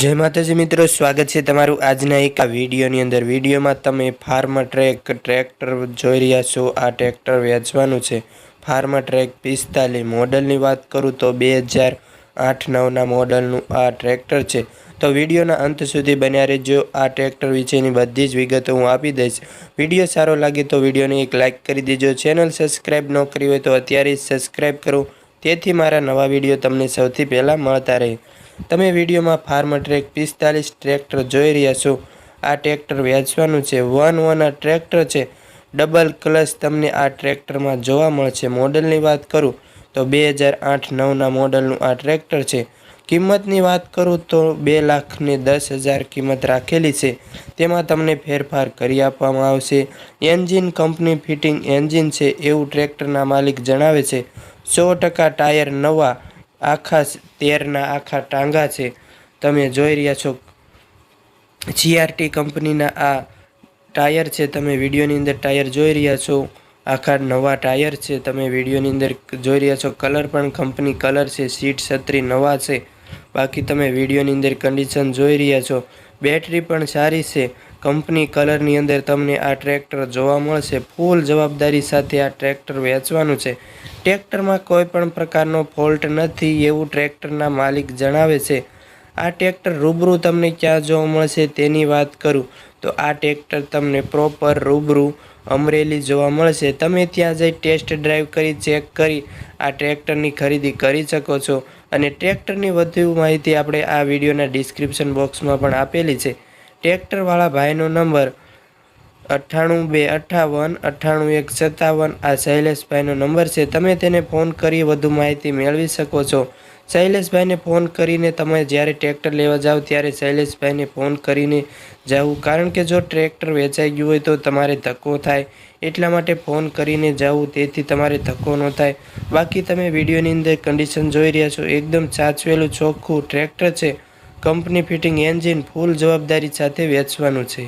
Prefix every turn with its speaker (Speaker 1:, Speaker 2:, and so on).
Speaker 1: જય માતાજી મિત્રો, સ્વાગત છે તમારું આજના એક વિડીયોની અંદર. વિડીયોમાં તમે ફાર્મ ટ્રેક ટ્રેક્ટર જોઈ રહ્યા છો. આ ટ્રેક્ટર વેચવાનું છે. ફાર્મ ટ્રેક પિસ્તાલીસ મોડલની વાત કરું તો બે હજાર આઠ નવના મોડલનું આ ટ્રેક્ટર છે. તો વિડીયોના અંત સુધી બન્યા રહેજો. આ ટ્રેક્ટર વિશેની બધી જ વિગતો હું આપી દઈશ. વીડિયો સારો લાગે તો વિડીયોને એક લાઇક કરી દેજો. ચેનલ સબસ્ક્રાઈબ ન કરી હોય તો અત્યારે સબસ્ક્રાઈબ કરો. તેથી મારા નવા વીડિયો તમને સૌથી પહેલાં મળતા રહે. તમે વિડીયોમાં ફાર્મ ટ્રેક પિસ્તાલીસ ટ્રેક્ટર જોઈ રહ્યા છો. આ ટ્રેક્ટર વેચવાનું છે. વન વન આ ટ્રેક્ટર છે. ડબલ ક્લચ તમને આ ટ્રેક્ટરમાં જોવા મળશે. મોડલની વાત કરું તો બે હજાર આઠ નવના મોડલનું આ ટ્રેક્ટર છે. કિંમતની વાત કરું તો બે લાખને દસ હજાર કિંમત રાખેલી છે. તેમાં તમને ફેરફાર કરી આપવામાં આવશે. એન્જિન કંપની ફિટિંગ એન્જિન છે. એવું ટ્રેક્ટરના માલિક જણાવે છે. સો ટકા ટાયર નવા આખા તેરના આખા ટાંગા છે. તમે જોઈ રહ્યા છો જીઆરટી કંપનીના આ ટાયર છે. તમે વિડીયોની અંદર ટાયર જોઈ રહ્યા છો. આખા નવા ટાયર છે. તમે વિડીયોની અંદર જોઈ રહ્યા છો. કલર પણ કંપની કલર છે. સીટ છત્રી નવા છે. બાકી તમે વિડીયોની અંદર કન્ડિશન જોઈ રહ્યા છો. બેટરી પણ સારી છે. કંપની કલરની અંદર તમને આ ટ્રેક્ટર જોવા મળશે. ફૂલ જવાબદારી સાથે આ ટ્રેક્ટર વેચવાનું છે. ટ્રેક્ટરમાં કોઈ પણ પ્રકારનો ફોલ્ટ નથી એવું ટ્રેક્ટરના માલિક જણાવે છે. આ ટ્રેક્ટર રૂબરૂ તમને ક્યાં જોવા મળશે તેની વાત કરું. તો આ ટ્રેક્ટર તમને પ્રોપર રૂબરૂ અમરેલી જોવા મળશે. તમે ત્યાં જઈ ટેસ્ટ ડ્રાઈવ કરી, ચેક કરી, આ ટ્રેક્ટરની ખરીદી કરી શકો છો. અને ટ્રેક્ટરની વધુ માહિતી આપણે આ વિડીયોના ડિસ્ક્રિપ્શન બોક્સમાં પણ આપેલી છે. ટ્રેક્ટરવાળા ભાઈનો નંબર અઠ્ઠાણું બે અઠ્ઠાવન અઠ્ઠાણું એક સત્તાવન. આ શૈલેષભાઈનો નંબર છે. તમે તેને ફોન કરી વધુ માહિતી મેળવી શકો છો. શૈલેષભાઈને ફોન કરીને તમે જ્યારે ટ્રેક્ટર લેવા જાઓ ત્યારે શૈલેષભાઈને ફોન કરીને જવું. કારણ કે જો ટ્રેક્ટર વેચાઈ ગયું હોય તો તમારે ધક્કો થાય. એટલા માટે ફોન કરીને જવું, તેથી તમારે ધક્કો ન થાય. બાકી તમે વિડીયોની અંદર કન્ડિશન જોઈ રહ્યા છો. એકદમ સાચવેલું ચોખ્ખું ટ્રેક્ટર છે. કંપની ફિટિંગ એન્જિન ફૂલ જવાબદારી સાથે વેચવાનું છે.